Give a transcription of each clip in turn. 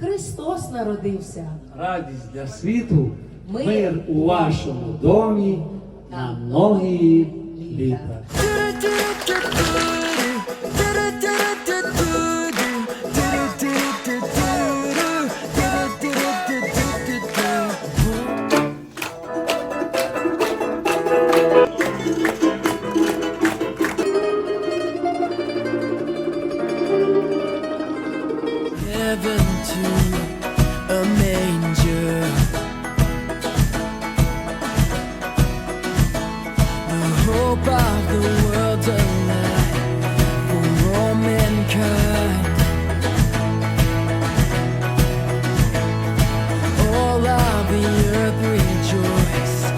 Христос народився. Радість для світу, мир, мир у вашому домі на многі літа. heaven to a manger. The hope of the world alive for all mankind. All of the earth rejoice.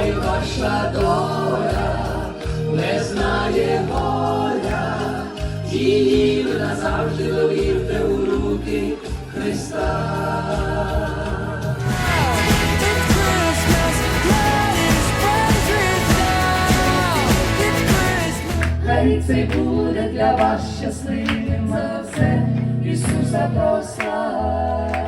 хай ваша доля не знає боля, її ви назавжди довірте у руки Христа. Хай це буде для вас щасливим за все Ісуса прослав.